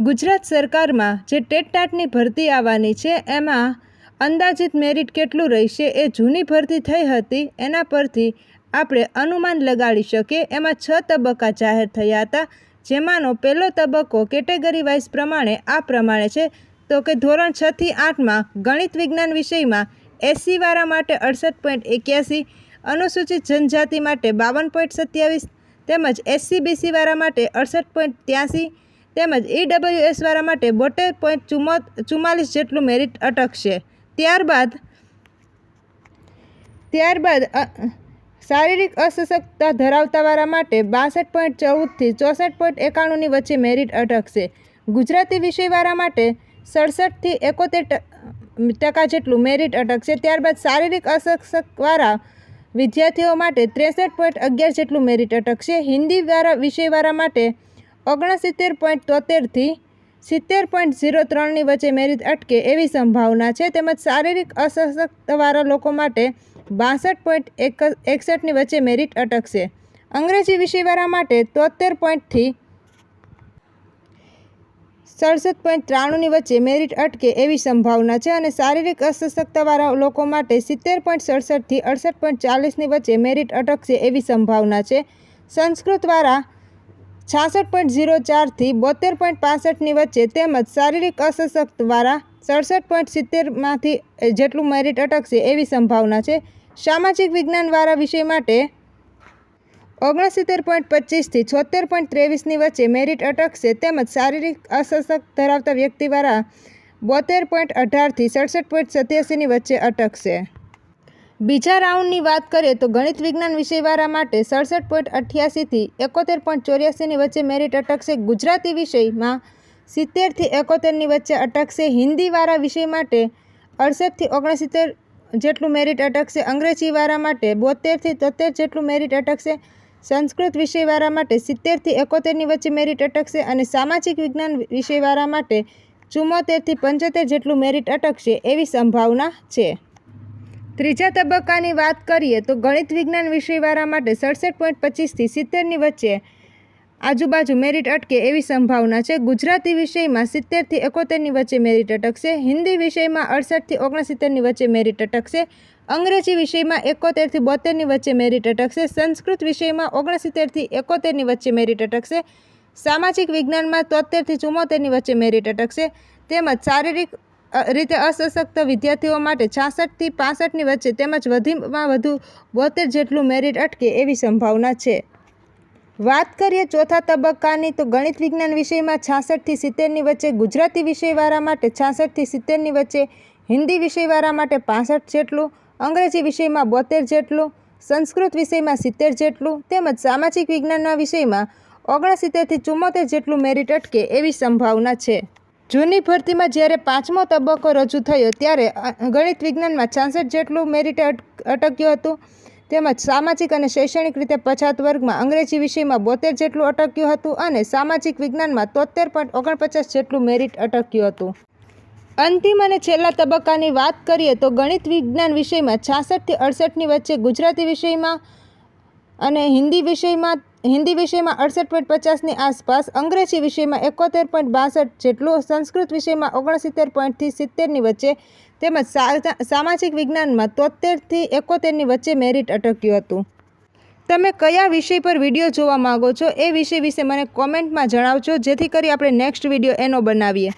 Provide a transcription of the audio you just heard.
ગુજરાત સરકારમાં જે ટેટ ટાટની ભરતી આવવાની છે, એમાં અંદાજિત મેરિટ કેટલું રહેશે, એ જૂની ભરતી થઈ હતી, એના પરથી આપણે અનુમાન લગાડી શકીએ. એમાં છ તબક્કા જાહેર થયા હતા, જેમાંનો પહેલો તબક્કો કેટેગરી વાઇઝ પ્રમાણે આ પ્રમાણે છે. તો કે ધોરણ છથી આઠમાં ગણિત વિજ્ઞાન વિષયમાં એસસીવાળા માટે અડસઠ પોઈન્ટ એક્યાસી, અનુસૂચિત જનજાતિ માટે બાવન પોઈન્ટ સત્યાવીસ, તેમજ એસસી બીસીવાળા માટે અડસઠ પોઈન્ટ ત્યાસી તેમજ ઈડબ્લ્યુએસવાળા માટે બોતેર પોઈન્ટ ચુમ્મો ચુમ્માલીસ જેટલું મેરિટ અટકશે. ત્યારબાદ ત્યારબાદ શારીરિક અસશક્તતા ધરાવતાવાળા માટે બાસઠ પોઈન્ટ ચૌદથી ચોસઠ પોઈન્ટ એકાણુંની વચ્ચે મેરિટ અટકશે. ગુજરાતી વિષયવાળા માટે સડસઠથી એકોતેર ટકા જેટલું મેરિટ અટકશે. ત્યારબાદ શારીરિક અસશક્તવાળા વિદ્યાર્થીઓ માટે ત્રેસઠ પોઈન્ટ અગિયાર જેટલું મેરિટ અટકશે. હિન્દીવાળા વિષયવાળા માટે ઓગણસિત્તેર પોઈન્ટ તોતેરથી સિત્તેર પોઈન્ટ ઝીરો ત્રણની વચ્ચે મેરિટ અટકે એવી સંભાવના છે. તેમજ શારીરિક અસશક્તવાળા લોકો માટે બાસઠ પોઈન્ટ એક એકસઠની વચ્ચે મેરિટ અટકશે. અંગ્રેજી વિષયવાળા માટે તોતેર પોઈન્ટથી સડસઠ પોઈન્ટ ત્રાણુંની વચ્ચે મેરિટ અટકે એવી સંભાવના છે અને શારીરિક અસશક્તવાળા લોકો માટે સિત્તેર પોઈન્ટ સડસઠથી અડસઠ પોઈન્ટ ચાલીસની વચ્ચે મેરિટ અટકશે એવી સંભાવના છે. સંસ્કૃતવાળા છાસઠ પોઈન્ટ ઝીરો ચારથી બોતેર પોઈન્ટ પાસઠની વચ્ચે તેમજ શારીરિક અસશક્તવાળા સડસઠ પોઈન્ટ સિત્તેરમાંથી જેટલું મેરિટ અટકશે એવી સંભાવના છે. સામાજિક વિજ્ઞાનવાળા વિષય માટે ઓગણસિત્તેર પોઈન્ટ પચીસથી છોતેર પોઈન્ટ ત્રેવીસની વચ્ચે મેરિટ અટકશે તેમજ શારીરિક અસશક્ત ધરાવતા વ્યક્તિવાળા બોતેર પોઈન્ટ અઢારથી સડસઠ પોઈન્ટ સત્યાસીની વચ્ચે અટકશે. બીજા રાઉન્ડની વાત કરીએ તો ગણિત વિજ્ઞાન વિષયવાળા માટે સડસઠ પોઈન્ટ અઠ્યાસીથી એકોતેર પોઈન્ટ ચોર્યાસીની વચ્ચે મેરિટ અટકશે ગુજરાતી વિષયમાં. સિત્તેરથી એકોતેરની વચ્ચે અટકશે હિન્દીવાળા વિષય માટે અડસઠથી ઓગણસિત્તેર જેટલું મેરિટ અટકશે અંગ્રેજીવાળા માટે બોતેરથી તોતેર જેટલું મેરિટ અટકશે સંસ્કૃત વિષયવાળા માટે સિત્તેરથી એકોતેરની વચ્ચે મેરિટ અટકશે અને સામાજિક વિજ્ઞાન વિષયવાળા માટે ચુમ્મોતેરથી પંચોતેર જેટલું મેરિટ અટકશે એવી સંભાવના છે. ત્રીજા તબક્કાની વાત કરીએ તો ગણિત વિજ્ઞાન વિષયવાળા માટે સડસઠ પોઈન્ટ પચીસથી સિત્તેરની વચ્ચે આજુબાજુ મેરિટ અટકે એવી સંભાવના છે. ગુજરાતી વિષયમાં સિત્તેરથી એકોતેરની વચ્ચે મેરિટ અટકશે. હિન્દી વિષયમાં અડસઠથી ઓગણસિત્તેરની વચ્ચે મેરિટ અટકશે. અંગ્રેજી વિષયમાં એકોતેરથી બોતેરની વચ્ચે મેરિટ અટકશે. સંસ્કૃત વિષયમાં ઓગણસિત્તેરથી એકોતેરની વચ્ચે મેરિટ અટકશે. સામાજિક વિજ્ઞાનમાં તોતેરથી ચુમ્મોતેરની વચ્ચે મેરિટ અટકશે. તેમજ શારીરિક રીતે અસશક્ત વિદ્યાર્થીઓ માટે છાસઠથી પાસઠની વચ્ચે તેમજ વધીમાં વધુ બોતેર જેટલું મેરિટ અટકે એવી સંભાવના છે. વાત કરીએ ચોથા તબક્કાની, તો ગણિત વિજ્ઞાન વિષયમાં છાસઠથી સિત્તેરની વચ્ચે ગુજરાતી વિષયવાળા માટે છાસઠથી સિત્તેરની વચ્ચે હિન્દી વિષયવાળા માટે પાસઠ જેટલું, અંગ્રેજી વિષયમાં બોતેર જેટલું, સંસ્કૃત વિષયમાં સિત્તેર જેટલું, તેમજ સામાજિક વિજ્ઞાનના વિષયમાં ઓગણસિત્તેરથી ચુમ્મોતેર જેટલું મેરિટ અટકે એવી સંભાવના છે. જૂની ભરતીમાં જ્યારે પાંચમો તબક્કો રજૂ થયો ત્યારે ગણિત વિજ્ઞાનમાં છાસઠ જેટલું મેરિટ અટ- અટક્યું હતું. તેમજ સામાજિક અને શૈક્ષણિક રીતે પછાત વર્ગમાં અંગ્રેજી વિષયમાં બોતેર જેટલું અટક્યું હતું અને સામાજિક વિજ્ઞાનમાં તોતેર પોઈન્ટ ઓગણપચાસ જેટલું મેરિટ અટક્યું હતું. અંતિમ અને છેલ્લા તબક્કાની વાત કરીએ તો ગણિત વિજ્ઞાન વિષયમાં છાસઠથી અડસઠની વચ્ચે ગુજરાતી વિષયમાં અને હિન્દી વિષયમાં હિન્દી વિષયમાં અડસઠ પોઈન્ટ પચાસની આસપાસ, અંગ્રેજી વિષયમાં એકોતેર પોઈન્ટ બાસઠ જેટલું, સંસ્કૃત વિષયમાં ઓગણસિત્તેર પોઈન્ટથી સિત્તેરની વચ્ચે તેમજ સામાજિક વિજ્ઞાનમાં તોતેરથી એકોતેરની વચ્ચે મેરિટ અટક્યું હતું. તમે કયા વિષય પર વીડિયો જોવા માગો છો? એ વિષય વિશે મને કોમેન્ટમાં જણાવજો. જેથી કરી આપણે નેક્સ્ટ વીડિયો એનો બનાવીએ.